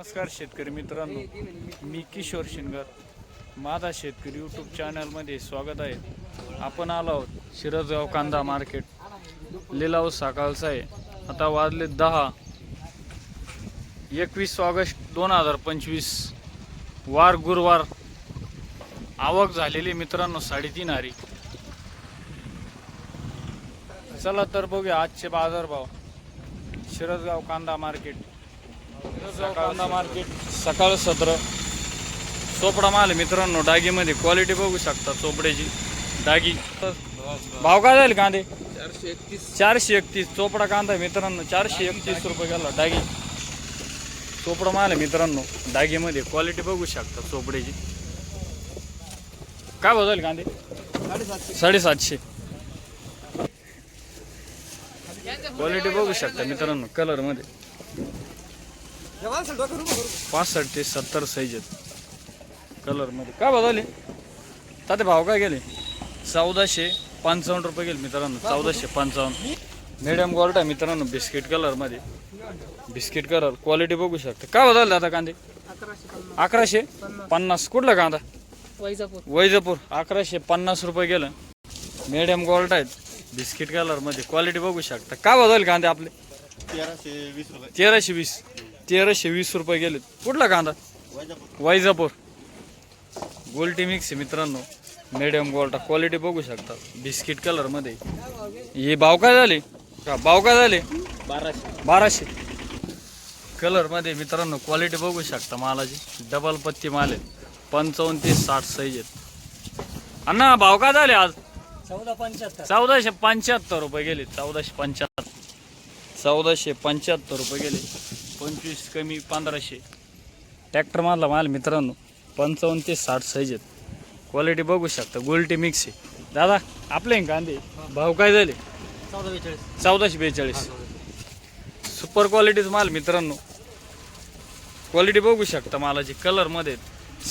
नमस्कार शेतकरी मित्रांनो. मी किशोर शिनगर माझा शेतकरी यूट्यूब चॅनलमध्ये स्वागत आहे. आपण आलो आहोत शिरजगाव कांदा मार्केट लिलाव सकाळचा आहे. आता वाजले दहा. एकवीस ऑगस्ट दोन हजार पंचवीस. वार गुरुवार. आवक झालेली मित्रांनो साडेतीन हारी चला तर बघूया आजचे बाजारभाव. शिरजगाव कांदा मार्केट कांदा मार्केट सकाळ सत्र. चोपडा माल मित्रांनो डागीमध्ये क्वालिटी बघू शकता चोपड्याची. डागी. भाव काय जाईल कांदे? चारशे एकतीस. चारशे एकतीस चोपडा कांदा मित्रांनो चारशे एकतीस रुपये गेला डागी. चोपडा माल मित्रांनो डागीमध्ये क्वालिटी बघू शकता चोपड्याची. काय भाव जाईल कांदे? साडेसातशे. साडेसातशे क्वालिटी बघू शकता मित्रांनो कलरमध्ये. पासष्ट ते सत्तर साईज आहेत. कलरमध्ये. काय भाव झाले? ताते भाव काय गेले? चौदाशे पंचावन्न रुपये गेले मित्रांनो. चौदाशे पंचावन्न. मिडियम क्वालिटी आहे मित्रांनो बिस्किट कलरमध्ये. बिस्किट कलर क्वालिटी बघू शकता. काय भाव झाले आता कांदे? अकराशे पन्नास. कुठला कांदा? वैजापूर. वैजापूर. अकराशे पन्नास रुपये गेलं. मिडियम गोल्ड आहेत. बिस्किट कलरमध्ये क्वालिटी बघू शकता. काय बदल कांदे आपले? तेराशे वीस तेराशे वीस. तेराशे वीस रुपये गेले कुठला कांदा? वैजापूर. गोल्टी मिक्स आहे मित्रांनो. मिडियम गोल्टा. क्वालिटी बघू शकता. बिस्किट कलरमध्ये हे भाव काय झाले? का भाव काय झाले? बाराशे. बाराशे. कलरमध्ये मित्रांनो क्वालिटी बघू शकता मालाची. डबल पत्ती माल आहे पंचावन्न ते साठ साईज आहेत. अण्णा भाव काय झाले आज? चौदा पंच्याहत्तर. चौदाशे पंच्याहत्तर रुपये गेले. चौदाशे पंच्याहत्तर. चौदाशे पंच्याहत्तर रुपये गेले. पंचवीस कमी पंधराशे. ट्रॅक्टर मारला माल मित्रांनो पंचावन्न ते साठ साईज आहेत. क्वालिटी बघू शकता गोल्टी मिक्स आहे. दादा आपले कांदे भाव काय झाले? चौदा बेचाळीस. चौदाशे बेचाळीस. सुपर क्वालिटीच माल मित्रांनो. क्वालिटी बघू शकता मालाची कलरमध्ये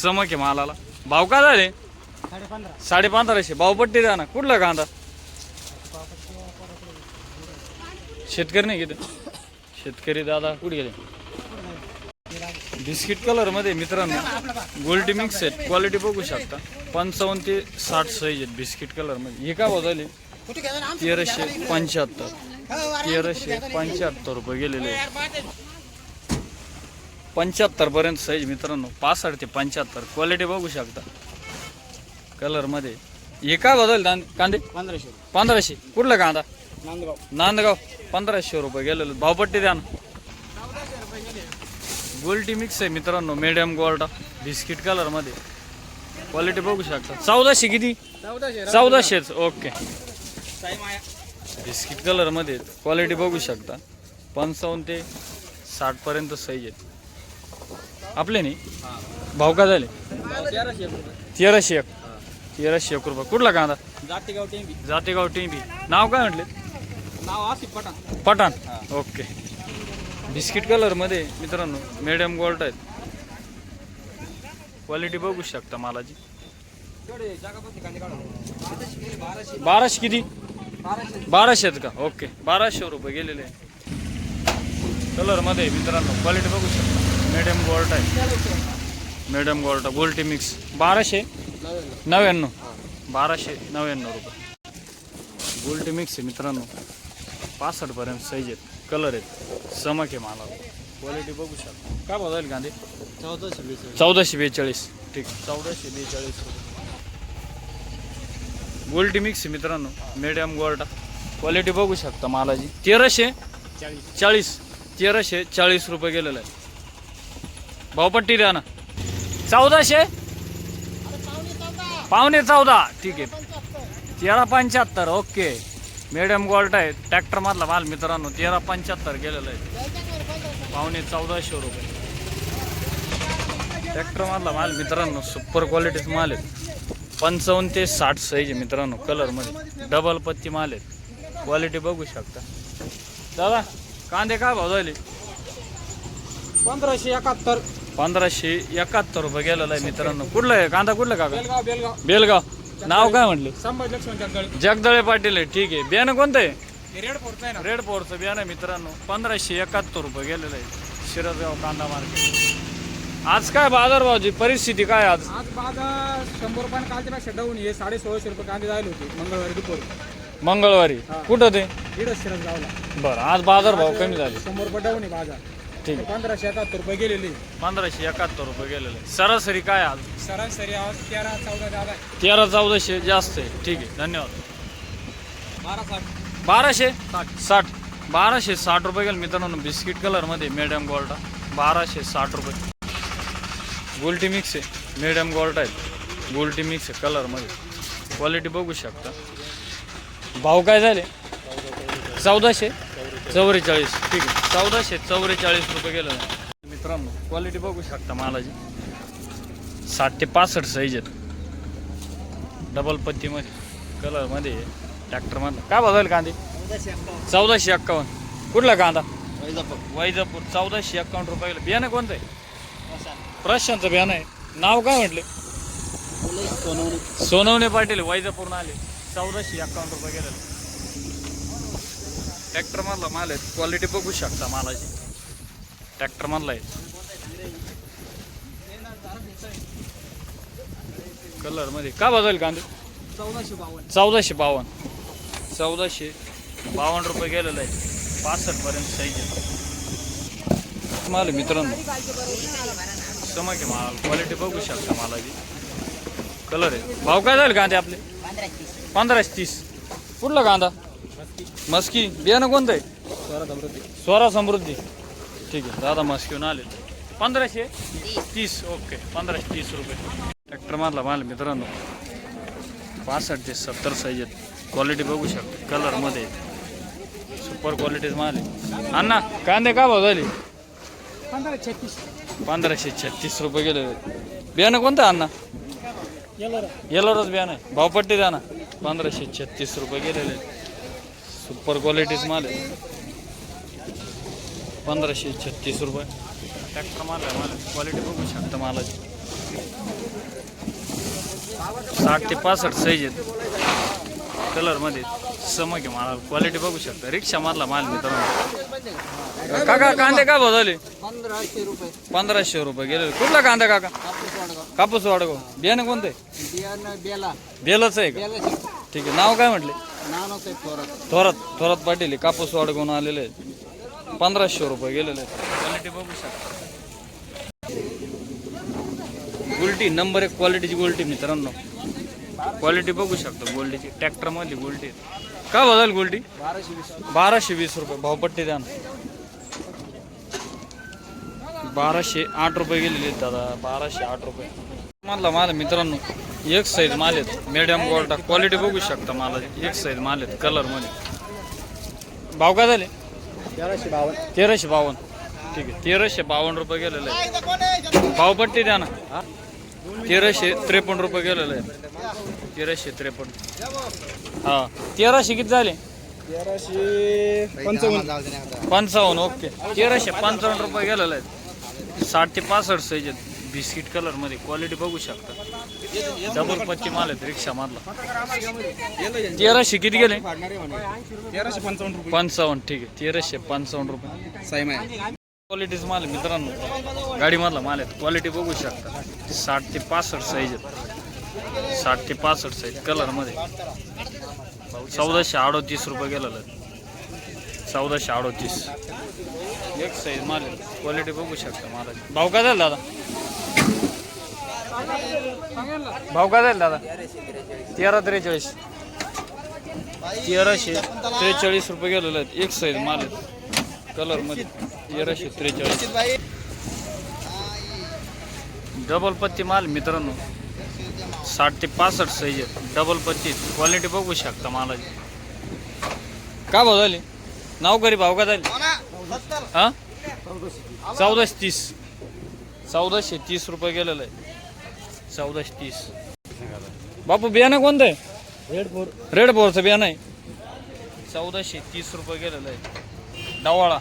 चमक आहे मालाला. भाव काय झाले? साडे पंधरा साडे पंधराशे भावपट्टी द्या ना. कुठला कांदा? शेतकरी नाही किती शेतकरी दादा कुठे गेले? बिस्किट कलरमध्ये मित्रांनो गोल्डी मिक्स आहेत. क्वालिटी बघू शकता. पंचावन्न ते साठ साईज आहेत बिस्किट कलरमध्ये हे काय बदलले तेराशे पंच्याहत्तर. तेराशे पंच्याहत्तर रुपये गेलेले पंच्याहत्तर पर्यंत साईज मित्रांनो पासष्ट ते पंच्याहत्तर. क्वालिटी बघू शकता. कलरमध्ये हे काय बदल कांदे? पंधराशे. पंधराशे. कुठला कांदा? नांदगाव. नांदगाव. पंधराशे रुपये गेलेलं. भावपट्टी द्या ना. गोल्टी मिक्स आहे मित्रांनो मिडियम गोल्डा. बिस्किट कलरमध्ये. क्वालिटी बघू शकता. चौदाशे किती? चौदाशे चौदाशेच ओके. बिस्किट कलरमध्ये क्वालिटी बघू शकता. पंचावन्न ते साठ पर्यंत साईज आहेत. आपले नाही? भाव काय झाले? तेराशे एक. तेराशे एक रुपये. कुठला कांदा? जातेगाव टेंबी. जातेगाव टिंबी. नाव काय म्हटले? नाव आसिफ पठाण पठाण ओके बिस्किट कलरमध्ये मित्रांनो मिडियम गोल्ड आहेत क्वालिटी बघू शकता मालाची तेवढे जागापत्ती कांदे काढा बाराशे बाराशे किती बाराशे बाराशे आहेत का ओके बाराशे रुपये गेलेले कलरमध्ये मित्रांनो क्वालिटी बघू शकता मिडियम गोल्ड आहे मिडियम गोल्ड गोल्टी मिक्स बाराशे नव्याण्णव बाराशे नव्याण्णव रुपये गोल्टी मिक्स आहे मित्रांनो पासष्ट पर्यंत साईज आहेत कलर आहेत. चमक आहे मला. क्वालिटी बघू शकता. काय बघायला गांधी चौदाशे बेचाळीस. चौदाशे बेचाळीस. ठीक. चौदाशे बेचाळीस. गोल्टी मिक्स मित्रांनो. मिडियम गोल्डा क्वालिटी बघू शकता मालाची. तेराशे चाळीस. चाळीस. तेराशे चाळीस रुपये गेलेलं आहे भावपट्टी द्या ना. चौदाशे? पावणे चौदा. ठीक आहे. तेरा पंच्याहत्तर. ओके. मिडियम गोल्ड आहे. ट्रॅक्टर मधला माल मित्रांनो तेरा पंच्याहत्तर गेलेलं आहे. पावणे चौदाशे रुपये. ट्रॅक्टर मधला माल मित्रांनो सुपर क्वालिटीचा माल आहे. पंचावन्न ते साठ साईज आहे मित्रांनो कलरमध्ये डबल पत्ती माल आहे. क्वालिटी बघू शकता. दादा कांदे काय भाव झाले? पंधराशे एकाहत्तर. पंधराशे एकाहत्तर रुपये गेलेला आहे मित्रांनो. कुठलं आहे? कांदा कुठलं बेलगाव बेलगाव. बेलगाव. नाव काय म्हटले? संभाजी लक्ष्मण जगदळे. जगदळे पाटील आहे. ठीक आहे. बियाणं कोणतं आहे? रेड फोर्ट आहे ना. रेड पोरचं बियाणं मित्रांनो. पंधराशे एकाहत्तर रुपये गेलेलं आहे. शिरसगाव कांदा मार्केट आज काय बाजारभावाची परिस्थिती काय आज? आज बाजार शंभर रुपयाने कालच्या पेक्षा डाऊन आहे. साडे सोळाशे रुपये कांदे जायला होते. मंगळवारी दुपारी. मंगळवारी. कुठं ते? दीडच शिरस गावला बरं. आज बाजारभाव कमी झाले. शंभर रुपये डाऊन आहे बाजार. ठीक. आहे पंधराशे एकाहत्तर रुपये गेलेले. पंधराशे एकाहत्तर रुपये गेलेले. सरासरी काय आज? सरासरी आज तेरा चौदा आहे. तेरा चौदाशे जास्त आहे. ठीक आहे. धन्यवाद. बारा साठ. बाराशे? साठ. बाराशे साठ रुपये गेले मित्रांनो बिस्किट कलरमध्ये मिडियम गोल्टा बाराशे साठ रुपये. गोल्टी मिक्स आहे. मिडियम गोल्टा आहे गोल्टी मिक्स आहे कलरमध्ये क्वालिटी बघू शकता. भाव काय झाले? चौदाशे. चौवेचाळीस ठीक आहे. चौदाशे चौवेचाळीस रुपये गेलं मित्रांनो क्वालिटी बघू शकता मालाची. साठ ते पासष्ट साईज आहेत. डबल पत्तीमध्ये कलरमध्ये ट्रॅक्टरमधलं काय बघाल कांदे? चौदाशे एक्कावन्न. कुठला कांदा? वैजापूर. चौदाशे एक्कावन्न रुपये किलो. बियाणं कोणतं आहे? प्रशांतचं बियाणं आहे. नाव काय म्हटले? सोनवणे. पाटील वैजापूरनं आले. चौदाशे एक्कावन्न रुपये गेलेले ट्रॅक्टर मधला माल आहे क्वालिटी बघू शकता मालाची. ट्रॅक्टर मधला आहे. कलरमध्ये का बदल कांदे? चौदाशे बावन्न. चौदाशे बावन्न. चौदाशे बावन्न रुपये गेलेलं आहे. पासष्ट पर्यंत साईज आहे. माल मित्रांनो. समज माल क्वालिटी बघू शकता मालाची. कलर आहे. भाव काय झाले कांदे आपले? पंधराशे तीस. कुठला कांदा? मस्की. बियाणं कोणतं आहे? सोळा समृद्धी. स्वरा समृद्धी. ठीक आहे. दादा मस्कीहून आले पंधराशे? तीस. ओके. पंधराशे तीस रुपये. ट्रॅक्टर मारला माल मित्रांनो. पासष्ट ते सत्तर साईज आहेत. क्वालिटी बघू शकता. कलरमध्ये सुपर क्वालिटीज माल आहे. अण्णा कांदे का भाव झाले? पंधरा छत्तीस. पंधराशे छत्तीस रुपये गेले. बियाणं कोणतं अण्णा? येणार येलोरच बियाणं आहे भावपट्टी द्या ना. पंधराशे छत्तीस रुपये गेलेले सुपर क्वालिटीज माल आहे. पंधराशे छत्तीस रुपये. ट्रॅक्टर माल आहे माल क्वालिटी बघू शकता. मालाची साठ ते पासष्ट साईज आहेत. कलरमध्ये समक आहे माला क्वालिटी बघू शकता. रिक्षा मारला माल मित्रांनो काका कांदे का पंधराशे रुपये. पंधराशे रुपये गेले. कुठला कांदा काका? कापूस वाडगाव. बियाणं कोणतं? आहे बेलच आहे का? बेला ठीक आहे. नाव काय म्हटले? नानो ते थोरात थोरात थोरात पाटील आहे. कापूस वाडगून आलेले आहेत पंधराशे रुपये गेलेले आहेत क्वालिटी बघू शकता गुलटी नंबर एक क्वालिटीची गुलटी मित्रांनो क्वालिटी बघू शकतो गोल्डीची ट्रॅक्टरमधली गुलटी आहे. का बदल गुलटी बाराशे वीस बाराशे वीस रुपये भावपट्टी द्या ना बाराशे आठ रुपये गेलेले आहेत दादा बाराशे आठ रुपये मानला माल आहे मित्रांनो एक साईज माल आहेत. मिडियम गोल्डा क्वालिटी बघू शकता मला एक साईज माल आहेत कलरमध्ये भाव काय झाले? तेराशे बावन्न. तेराशे बावन्न ठीक आहे. तेराशे बावन्न रुपये गेलेलं आहे भावपट्टी द्या ना. तेराशे त्रेपन्न रुपये गेलेलं आहे तेराशे त्रेपन्न. हा. तेराशे किती झाले? तेराशे पंचावन्न. पंचावन्न ओके. तेराशे पंचावन्न रुपये गेलेलं आहेत. साठ ते पासष्ट साईज आहेत. बिस्किट कलरमध्ये क्वालिटी बघू शकता. डबल पच्ची माल आहेत रिक्षा मारला तेराशे किती गेले? तेराशे पंचावन्न रुपये. पंचावन्न ठीक आहे. तेराशे पंचावन्न रुपये. साईम आहे. क्वालिटीच माल आहे मित्रांनो. गाडीमधला माल आहे. क्वालिटी बघू शकता. साठ ते पासष्ट साईज आहेत. साठ ते पासष्ट साईज कलरमध्ये. चौदाशे अडोतीस रुपये गेलेलं चौदाशे अडोतीस. एक साईज माल क्वालिटी बघू शकता मालाची. भाव काय झाला दादा? भाव काय झाला दादा? तेरा त्रेचाळीस. तेराशे त्रेचाळीस रुपये गेलेले आहेत. एक साईज माल कलर कलरमध्ये तेराशे त्रेचाळीस. डबल पत्ती माल मित्रांनो. साठ ते पासष्ट साईज आहेत. डबल पत्ती. क्वालिटी बघू शकता मालाची. का भाव झाली? नाव करी भाव का झाली? हा? चौदाशे तीस. चौदाशे तीस रुपये गेलेलं आहे चौदाशे तीस. बापू बियाणं कोणतं आहे? रेड फोर रेड बोरचं बियाणं आहे. चौदाशे तीस रुपये गेलेलं आहे. डवाळा.